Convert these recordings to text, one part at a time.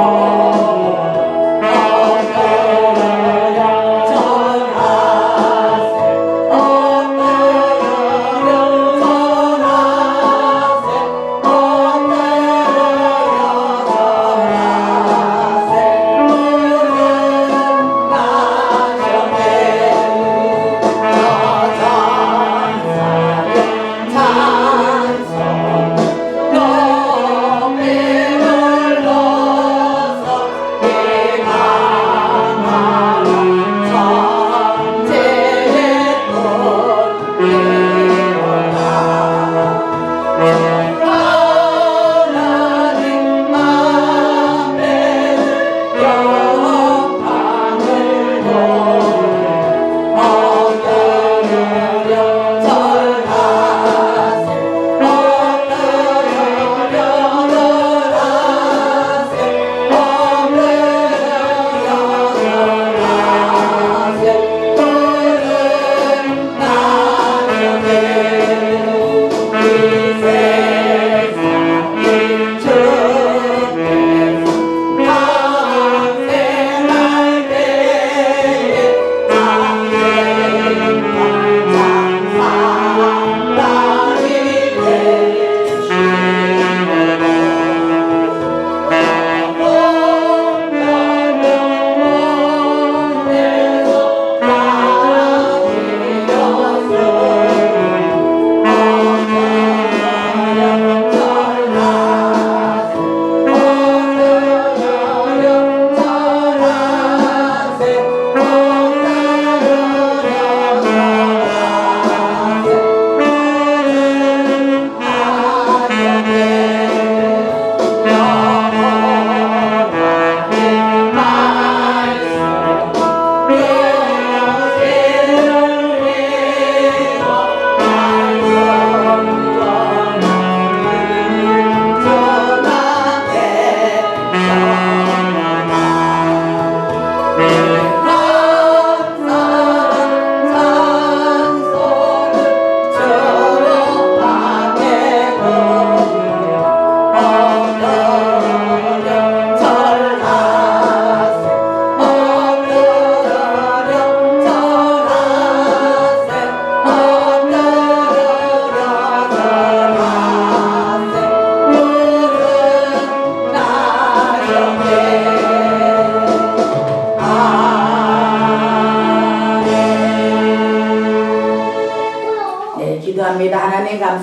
Oh.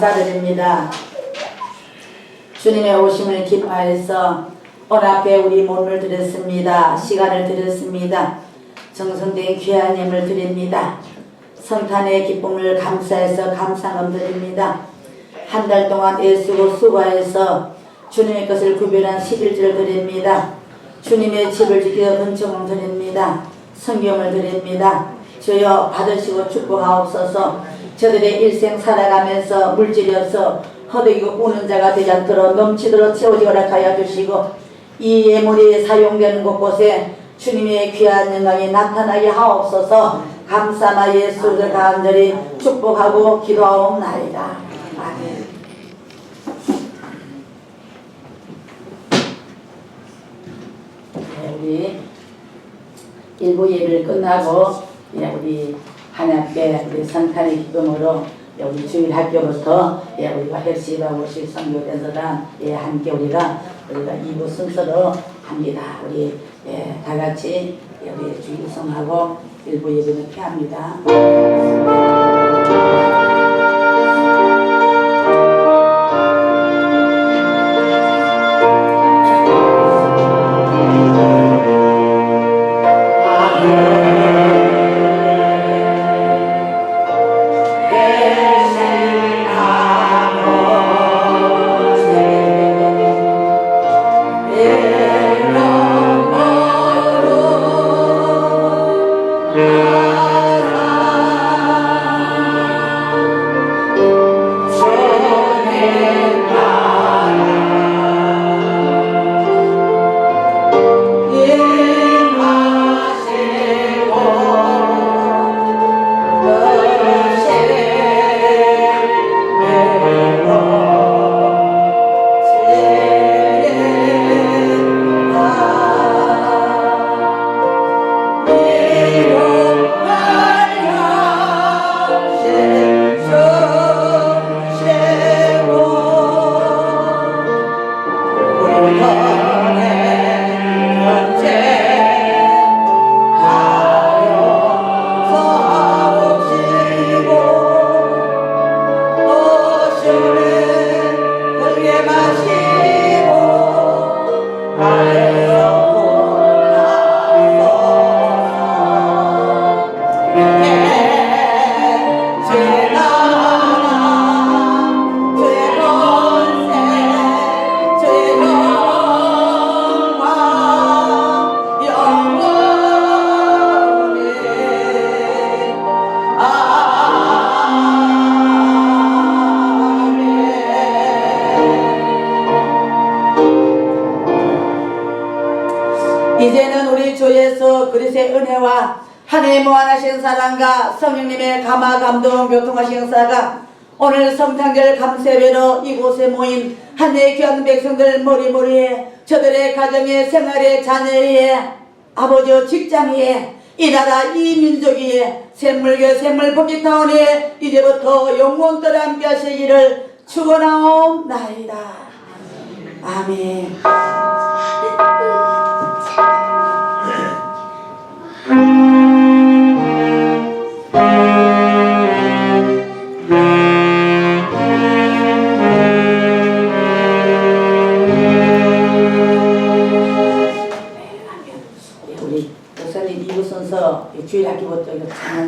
감사드립니다. 주님의 오심을 기뻐해서 오늘 앞에 우리 몸을 드렸습니다. 시간을 드렸습니다. 정성된 귀한 힘을 드립니다. 성탄의 기쁨을 감사해서 감사함 드립니다. 한 달 동안 애쓰고 수고해서 주님의 것을 구별한 11절 드립니다. 주님의 집을 지켜 번성을 드립니다. 성경을 드립니다. 주여 받으시고 축복하옵소서 저들의 일생 살아가면서 물질이 없어 허덕이고 우는 자가 되지 않도록 넘치도록 채워지거라 하여 주시고 이 예물이 사용되는 곳곳에 주님의 귀한 영광이 나타나게 하옵소서 감사마 예수를 간절히 축복하고 기도하옵나이다. 아멘. 네, 우리 일부 예배를 끝나고 예, 우리 한약계 우리 성탄의 기쁨으로 예, 우리 주일 학교부터 예, 우리가 헬시바고 실성교대서랑 예, 함께 우리가 우리가 이부 순서로 합니다. 우리 예, 다 같이 예, 우리 주일 성하고 일부 예배는 피합니다. 이 그리스의 은혜와 하나님 무한하신 사랑과 성령님의 감화 감동 교통하신 역사가 오늘 성탄절 감세배로 이곳에 모인 한해 귀한 백성들 머리머리에 저들의 가정의 생활의 자녀의 아버지 직장에 이 나라 이 민족에 샘물교 샘물 복지타운에 이제부터 영원토록 함께 하시기를 축원하옵나이다. 아멘 우